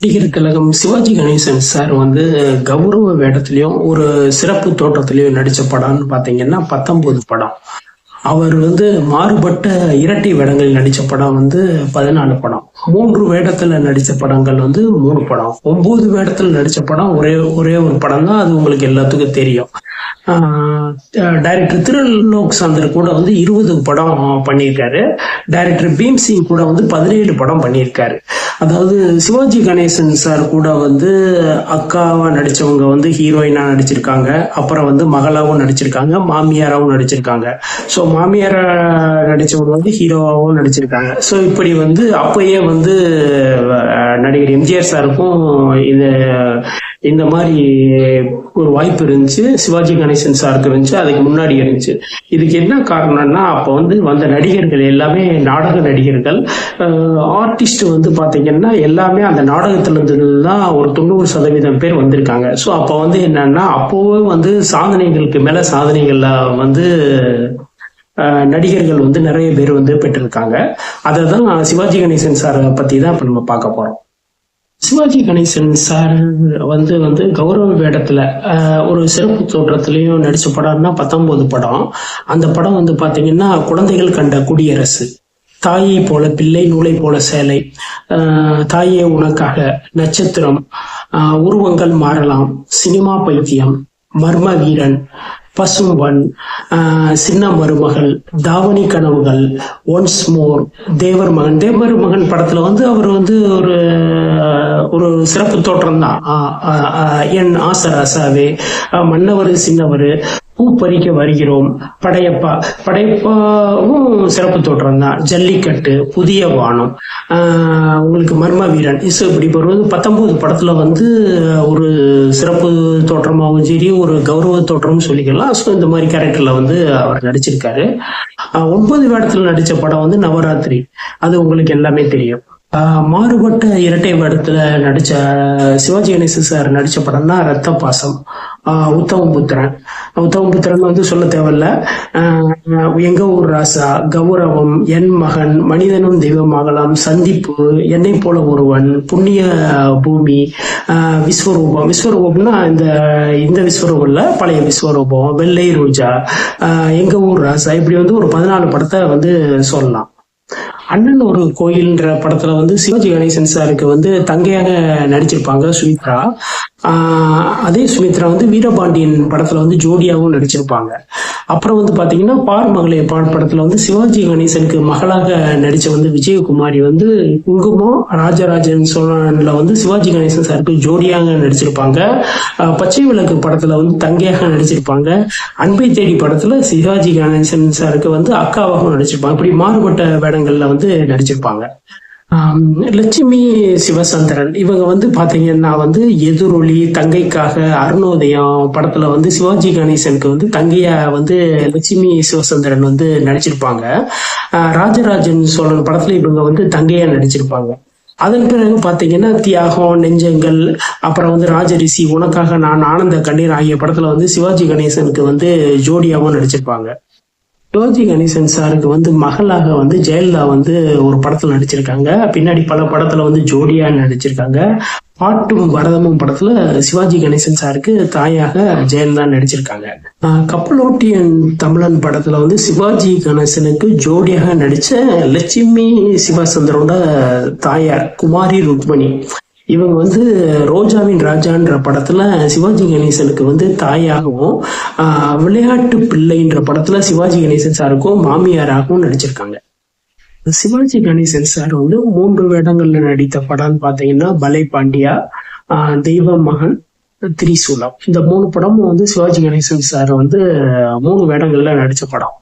நடிகர் கழகம் சிவாஜி கணேசன் சார் வந்து கௌரவ வேடத்திலையும் ஒரு சிறப்பு தோற்றத்திலையும் நடிச்ச படம்னு பாத்தீங்கன்னா பத்தொன்பது படம். அவர் வந்து மாறுபட்ட இரட்டை வேடங்களில் நடித்த படம் வந்து பதினாலு படம். மூன்று வேடத்துல நடித்த படங்கள் வந்து மூணு படம். ஒன்பது வேடத்துல நடித்த படம் ஒரே ஒரே ஒரு படம் தான் அது உங்களுக்கு எல்லாத்துக்கும் தெரியும். டைரக்டர் திருலோக் சந்தர் கூட வந்து இருபது படம் பண்ணியிருக்காரு. டைரக்டர் பீம் சிங் கூட வந்து பதினேழு படம் பண்ணியிருக்காரு. அதாவது சிவாஜி கணேசன் சார் கூட வந்து அக்காவா நடிச்சவங்க வந்து ஹீரோயினா நடிச்சிருக்காங்க. அப்புறம் வந்து மகளாவும் நடிச்சிருக்காங்க. மாமியாராவும் நடிச்சிருக்காங்க. ஸோ மாமியாரா நடிச்சவங்க வந்து ஹீரோவாகவும் நடிச்சிருக்காங்க. ஸோ இப்படி வந்து அப்பயே வந்து நடிகர் எம்ஜிஆர் சாருக்கும் இந்த இந்த மாதிரி ஒரு வாய்ப்பு இருந்துச்சு. சிவாஜி கணேசன் சாருக்கு இருந்துச்சு. அதுக்கு முன்னாடி இருந்துச்சு. இதுக்கு என்ன காரணம்னா அப்போ வந்து வந்த நடிகர்கள் எல்லாமே நாடக நடிகர்கள். ஆர்டிஸ்ட் வந்து பார்த்தீங்கன்னா எல்லாமே அந்த நாடகத்திலிருந்து தான் ஒரு தொண்ணூறு சதவீதம் பேர் வந்திருக்காங்க. ஸோ அப்போ வந்து என்னன்னா அப்போவே வந்து சாதனைகளுக்கு மேலே சாதனைகள்ல வந்து நடிகர்கள் வந்து நிறைய பேர் வந்து பெற்றிருக்காங்க. அதை தான் சிவாஜி கணேசன் சாரை பத்தி தான் இப்போ நம்ம பார்க்க போறோம். சிவாஜி கணேசன் சார் வந்து வந்து கௌரவ வேடத்துல ஒரு சிறப்பு தோற்றத்திலையும் நடிச்ச படம்னா பத்தொன்பது படம். அந்த படம் வந்து பாத்தீங்கன்னா குழந்தைகள் கண்ட குடியரசு. தாயை போல பிள்ளை நூலை போல சேலை. தாயே உனக்காக நட்சத்திரம். உருவங்கள் மாறலாம். சினிமா பைத்தியம். மர்ம வீரன். பசும்பன் ஆஹ், சின்ன மருமகள் தாவணி கனவுகள் ஒன்ஸ் மோர் தேவர் மகன். தேவர் மகன் படத்துல வந்து அவர் வந்து ஒரு ஒரு சிறப்பு தோற்றம் தான் என் ஆசராசாவே ஆஹ், மன்னவர் சின்னவர் பூ பறிக்க வருகிறோம். படையப்பா படையப்பாவும் சிறப்பு தோற்றம் தான். ஜல்லிக்கட்டு புதிய வானம். ஆஹ், உங்களுக்கு மர்ம வீரன். இசு இப்படி வருவது பத்தொன்பது படத்துல வந்து ஒரு சிறப்பு தோற்றமாகவும் சரி ஒரு கௌரவ தோற்றம்னு சொல்லிக்கலாம். ஸோ இந்த மாதிரி கேரக்டர்ல வந்து அவர் நடிச்சிருக்காரு. ஒன்பது வேடத்துல நடிச்ச படம் வந்து நவராத்திரி. அது உங்களுக்கு எல்லாமே தெரியும். மாறுபட்ட இரட்டை படத்துல நடிச்ச சிவாஜி கணேசன் சார் நடிச்ச படம் தான் ரத்த பாசம் உத்தவம் புத்திரன். உத்தவம் புத்திரன் வந்து சொல்ல தேவையில்ல. எங்க ஊர் ராசா கௌரவம் என் மகன் மனிதனும் தெய்வமாகலாம் சந்திப்பு என்னை போல ஒருவன் புண்ணிய பூமி விஸ்வரூபம். விஸ்வரூபம்னா இந்த இந்த விஸ்வரூபம் இல்ல பழைய விஸ்வரூபம் வெள்ளை ரோஜா. எங்க ஊர் ராசா இப்படி வந்து ஒரு பதினாலு படத்தை வந்து சொல்லலாம். அண்ணன் ஒரு கோயில்ன்ற படத்துல வந்து சிவாஜி கணேசன் சாருக்கு வந்து தங்கையாக நடிச்சிருப்பாங்க சுமித்ரா அதே சுமித்ரா வந்து வீரபாண்டியன் படத்துல வந்து ஜோடியாகவும் நடிச்சிருப்பாங்க. அப்புறம் வந்து பாத்தீங்கன்னா பார் மகளே பார் படத்துல வந்து சிவாஜி கணேசனுக்கு மகளாக நடிச்ச வந்து விஜயகுமாரி வந்து குங்குமம் ராஜராஜன் சோழன்ல வந்து சிவாஜி கணேசன் சாருக்கு ஜோடியாக நடிச்சிருப்பாங்க. பச்சை விளக்கு படத்துல வந்து தங்கையாக நடிச்சிருப்பாங்க. அன்பை தேடி படத்துல சிவாஜி கணேசன் சாருக்கு வந்து அக்காவாகவும் நடிச்சிருப்பாங்க. இப்படி மாறுபட்ட வேடங்கள்ல வந்து நடிச்சிருப்பாங்க. லட்சுமி சிவசந்திரன். இவங்க வந்து பாத்தீங்கன்னா வந்து எதிரொலி தங்கைக்காக அருணோதயம் படத்துல வந்து சிவாஜி கணேசனுக்கு வந்து தங்கையா வந்து லட்சுமி சிவசந்திரன் வந்து நடிச்சிருப்பாங்க. ராஜராஜன் சோழன் படத்துல இவங்க வந்து தங்கையா நடிச்சிருப்பாங்க. அதன் பிறகு பாத்தீங்கன்னா தியாகம் நெஞ்சங்கள் அப்புறம் வந்து ராஜரிசி உனக்காக நான் ஆனந்த கண்ணீர் ஆகிய படத்துல வந்து சிவாஜி கணேசனுக்கு வந்து ஜோடியாவும் நடிச்சிருப்பாங்க. சிவாஜி கணேசன் சாருக்கு வந்து மகளாக வந்து ஜெயலலிதா வந்து ஒரு படத்துல நடிச்சிருக்காங்க. பின்னாடி பல படத்துல வந்து ஜோடியா நடிச்சிருக்காங்க. பாட்டும் பரதமும் படத்துல சிவாஜி கணேசன் சாருக்கு தாயாக ஜெயலலிதா நடிச்சிருக்காங்க. கப்பலோட்டியன் தமிழன் படத்துல வந்து சிவாஜி கணேசனுக்கு ஜோடியாக நடிச்ச லட்சுமி சிவசந்திரோட தாயார் குமாரி ருக்மணி. இவங்க வந்து ரோஜாவின் ராஜான்ற படத்துல சிவாஜி கணேசனுக்கு வந்து தாயாகவும் விளையாட்டு பிள்ளைன்ற படத்துல சிவாஜி கணேசன் சாருக்கும் மாமியாராகவும் நடிச்சிருக்காங்க. சிவாஜி கணேசன் சார் வந்து மூன்று வேடங்கள்ல நடித்த படம்னு பாத்தீங்கன்னா பலை பாண்டியா ஆஹ் தெய்வ மகன் திரிசூலம். இந்த மூணு படமும் வந்து சிவாஜி கணேசன் சார் வந்து மூணு வேடங்கள்ல நடிச்ச படம்.